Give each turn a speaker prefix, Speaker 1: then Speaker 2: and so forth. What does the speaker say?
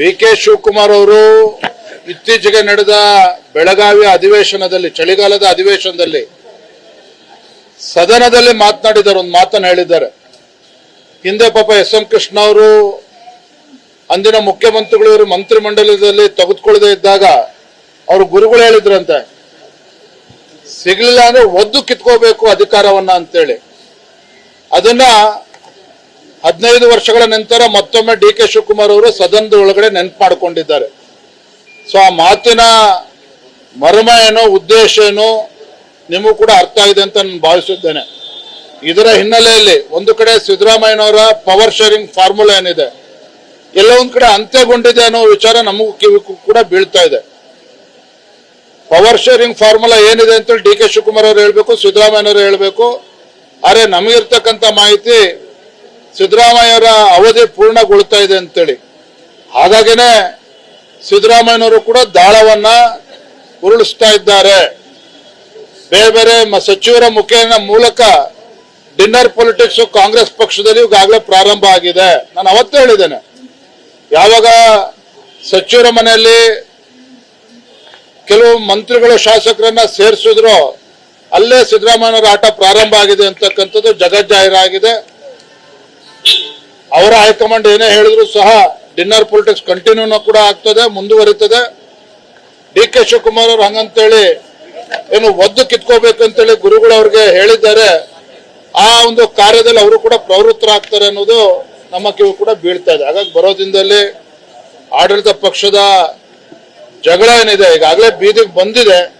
Speaker 1: D K Shivakumar ಅವರು ಇತ್ತೀಚೆಗೆ ನಡೆದ ಬೆಳಗಾವಿ ಅಧಿವೇಶನದಲ್ಲಿ, ಚಳಿಗಾಲದ ಅಧಿವೇಶನದಲ್ಲಿ ಸದನದಲ್ಲಿ ಮಾತನಾಡಿದ್ದಾರೆ, ಒಂದು ಮಾತನ್ನು ಹೇಳಿದ್ದಾರೆ. ಹಿಂದೆ ಪಾಪ ಎಸ್ ಎಂ ಕೃಷ್ಣ ಅವರು, ಅಂದಿನ ಮುಖ್ಯಮಂತ್ರಿಗಳು ಇವರು ಮಂತ್ರಿಮಂಡಲದಲ್ಲಿ ತೆಗೆದುಕೊಳ್ಳದೆ ಇದ್ದಾಗ ಅವರು ಗುರುಗಳು ಹೇಳಿದ್ರಂತೆ, ಸಿಗ್ಲಿಲ್ಲ ಅಂದ್ರೆ ಒದ್ದು ಕಿತ್ಕೋಬೇಕು ಅಧಿಕಾರವನ್ನ ಅಂತೇಳಿ. ಅದನ್ನ ಹದಿನೈದು ವರ್ಷಗಳ ನಂತರ ಮತ್ತೊಮ್ಮೆ ಡಿ ಕೆ ಶಿವಕುಮಾರ್ ಅವರು ಸದನದ ಒಳಗಡೆ ನೆನಪು ಮಾಡಿಕೊಂಡಿದ್ದಾರೆ ಸೊ ಆ ಮಾತಿನ ಮರ್ಮ ಏನೋ, ಉದ್ದೇಶ ಏನೋ ನಿಮಗೂ ಕೂಡ ಅರ್ಥ ಆಗಿದೆ ಅಂತ ನಾನು ಭಾವಿಸಿದ್ದೇನೆ ಇದರ ಹಿನ್ನೆಲೆಯಲ್ಲಿ ಒಂದು ಕಡೆ ಸಿದ್ದರಾಮಯ್ಯನವರ ಪವರ್ ಶೇರಿಂಗ್ ಫಾರ್ಮುಲಾ ಏನಿದೆ, ಎಲ್ಲ ಒಂದ್ ಕಡೆ ಅಂತ್ಯಗೊಂಡಿದೆ ಅನ್ನೋ ವಿಚಾರ ನಮಗೂ ಕಿವಿ ಕೂಡ ಬೀಳ್ತಾ ಇದೆ. ಪವರ್ ಶೇರಿಂಗ್ ಫಾರ್ಮುಲಾ ಏನಿದೆ ಅಂತೇಳಿ ಡಿ ಕೆ ಶಿವಕುಮಾರ್ ಅವರು ಹೇಳಬೇಕು, ಸಿದ್ದರಾಮಯ್ಯನವರು ಹೇಳಬೇಕು. ಆದ್ರೆ ನಮಗಿರ್ತಕ್ಕಂಥ ಮಾಹಿತಿ ಸಿದ್ದರಾಮಯ್ಯವರ ಅವಧಿ ಪೂರ್ಣಗೊಳ್ತಾ ಇದೆ ಅಂತೇಳಿ. ಹಾಗಾಗಿನೇ ಸಿದ್ದರಾಮಯ್ಯನವರು ಕೂಡ ದಾಳವನ್ನ ಉರುಳಿಸ್ತಾ ಇದ್ದಾರೆ. ಬೇರೆ ಬೇರೆ ಸಚಿವರ ಮುಖೇನ ಮೂಲಕ ಡಿನ್ನರ್ ಪೊಲಿಟಿಕ್ಸ್ ಕಾಂಗ್ರೆಸ್ ಪಕ್ಷದಲ್ಲಿ ಈಗಾಗಲೇ ಪ್ರಾರಂಭ ಆಗಿದೆ. ನಾನು ಅವತ್ತೇ ಹೇಳಿದ್ದೇನೆ. ಯಾವಾಗ ಸಚಿವರ ಮನೆಯಲ್ಲಿ ಕೆಲವು ಮಂತ್ರಿಗಳು ಶಾಸಕರನ್ನ ಸೇರಿಸಿದ್ರು, ಅಲ್ಲೇ ಸಿದ್ದರಾಮಯ್ಯನವರ ಆಟ ಪ್ರಾರಂಭ ಆಗಿದೆ ಅಂತಕ್ಕಂಥದ್ದು ಜಗಜ್ಜಾಹೀರಾಗಿದೆ. ಅವರ ಹೈಕಮಾಂಡ್ ಏನೇ ಹೇಳಿದ್ರು ಸಹ ಡಿನ್ನರ್ ಪೊಲಿಟಿಕ್ಸ್ ಕಂಟಿನ್ಯೂನ ಕೂಡ ಆಗ್ತದೆ, ಮುಂದುವರಿತದೆ. ಡಿ ಕೆ ಶಿವಕುಮಾರ್ ಅವರು ಹಂಗಂತೇಳಿ ಏನು ಒದ್ದು ಕಿತ್ಕೋಬೇಕಂತೇಳಿ ಗುರುಗಳು ಅವ್ರಿಗೆ ಹೇಳಿದ್ದಾರೆ. ಆ ಒಂದು ಕಾರ್ಯದಲ್ಲಿ ಅವರು ಕೂಡ ಪ್ರವೃತ್ತರಾಗ್ತಾರೆ ಅನ್ನೋದು ನಮ್ಮ ಕಿವಿ ಕೂಡ ಬೀಳ್ತಾ ಇದೆ. ಹಾಗಾಗಿ ಬರೋ ದಿನದಲ್ಲಿ ಆಡಳಿತ ಪಕ್ಷದ ಜಗಳ ಏನಿದೆ, ಈಗಾಗಲೇ ಬೀದಿಗೆ ಬಂದಿದೆ.